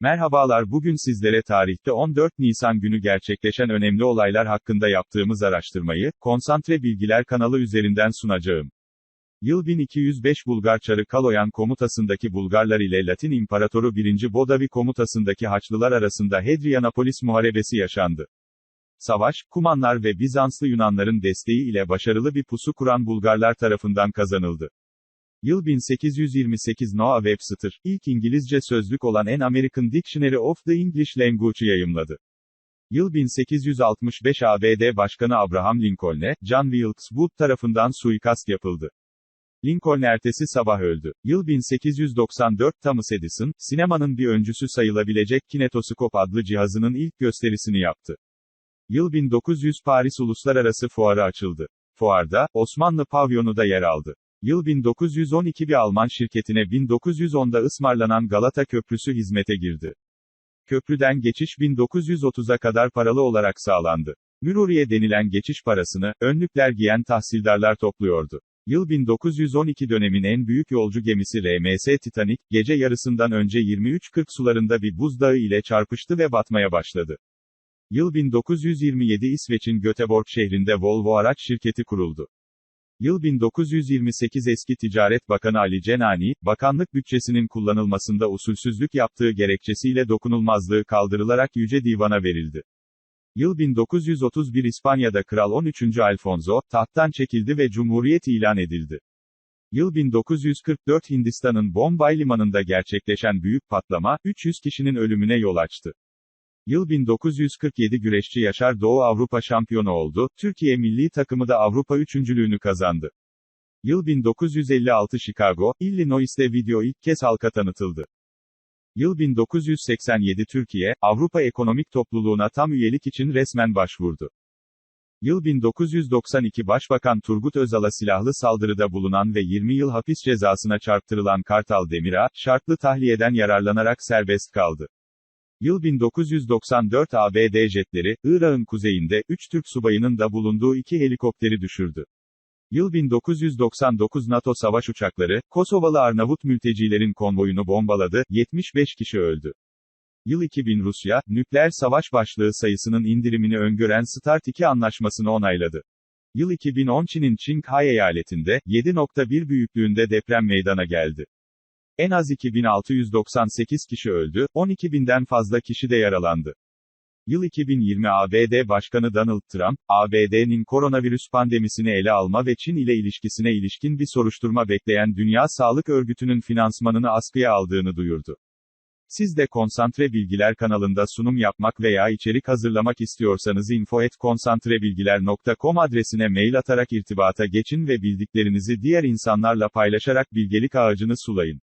Merhabalar bugün sizlere tarihte 14 Nisan günü gerçekleşen önemli olaylar hakkında yaptığımız araştırmayı, Konsantre Bilgiler kanalı üzerinden sunacağım. Yıl 1205 Bulgar Çarı Kaloyan komutasındaki Bulgarlar ile Latin İmparatoru 1. Bodavi komutasındaki Haçlılar arasında Hadrianapolis Muharebesi yaşandı. Savaş, Kumanlar ve Bizanslı Yunanların desteği ile başarılı bir pusu kuran Bulgarlar tarafından kazanıldı. Yıl 1828 Noah Webster, ilk İngilizce sözlük olan An American Dictionary of the English Language yayımladı. Yıl 1865 ABD Başkanı Abraham Lincoln'e, John Wilkes Booth tarafından suikast yapıldı. Lincoln ertesi sabah öldü. Yıl 1894 Thomas Edison, sinemanın bir öncüsü sayılabilecek kinetoskop adlı cihazının ilk gösterisini yaptı. Yıl 1900 Paris Uluslararası Fuarı açıldı. Fuarda, Osmanlı pavyonu da yer aldı. Yıl 1912 bir Alman şirketine 1910'da ısmarlanan Galata Köprüsü hizmete girdi. Köprüden geçiş 1930'a kadar paralı olarak sağlandı. Müruriye denilen geçiş parasını, önlükler giyen tahsildarlar topluyordu. Yıl 1912 dönemin en büyük yolcu gemisi RMS Titanic, gece yarısından önce 23.40 sularında bir buzdağı ile çarpıştı ve batmaya başladı. Yıl 1927 İsveç'in Göteborg şehrinde Volvo araç şirketi kuruldu. Yıl 1928 eski Ticaret Bakanı Ali Cenani, bakanlık bütçesinin kullanılmasında usulsüzlük yaptığı gerekçesiyle dokunulmazlığı kaldırılarak Yüce Divan'a verildi. Yıl 1931 İspanya'da Kral 13. Alfonso, tahttan çekildi ve Cumhuriyet ilan edildi. Yıl 1944 Hindistan'ın Bombay limanında gerçekleşen büyük patlama, 300 kişinin ölümüne yol açtı. Yıl 1947 güreşçi Yaşar Doğu Avrupa şampiyonu oldu, Türkiye milli takımı da Avrupa üçüncülüğünü kazandı. Yıl 1956 Chicago, Illinois'te video ilk kez halka tanıtıldı. Yıl 1987 Türkiye, Avrupa Ekonomik Topluluğuna tam üyelik için resmen başvurdu. Yıl 1992 Başbakan Turgut Özal'a silahlı saldırıda bulunan ve 20 yıl hapis cezasına çarptırılan Kartal Demirağ, şartlı tahliyeden yararlanarak serbest kaldı. Yıl 1994 ABD jetleri, Irak'ın kuzeyinde, 3 Türk subayının da bulunduğu iki helikopteri düşürdü. Yıl 1999 NATO savaş uçakları, Kosovalı Arnavut mültecilerin konvoyunu bombaladı, 75 kişi öldü. Yıl 2000 Rusya, nükleer savaş başlığı sayısının indirimini öngören START 2 anlaşmasını onayladı. Yıl 2010 Çin'in Qinghai eyaletinde, 7.1 büyüklüğünde deprem meydana geldi. En az 2698 kişi öldü, 12.000'den fazla kişi de yaralandı. Yıl 2020 ABD Başkanı Donald Trump, ABD'nin koronavirüs pandemisini ele alma ve Çin ile ilişkisine ilişkin bir soruşturma bekleyen Dünya Sağlık Örgütü'nün finansmanını askıya aldığını duyurdu. Siz de Konsantre Bilgiler kanalında sunum yapmak veya içerik hazırlamak istiyorsanız info@konsantrebilgiler.com adresine mail atarak irtibata geçin ve bildiklerinizi diğer insanlarla paylaşarak bilgelik ağacını sulayın.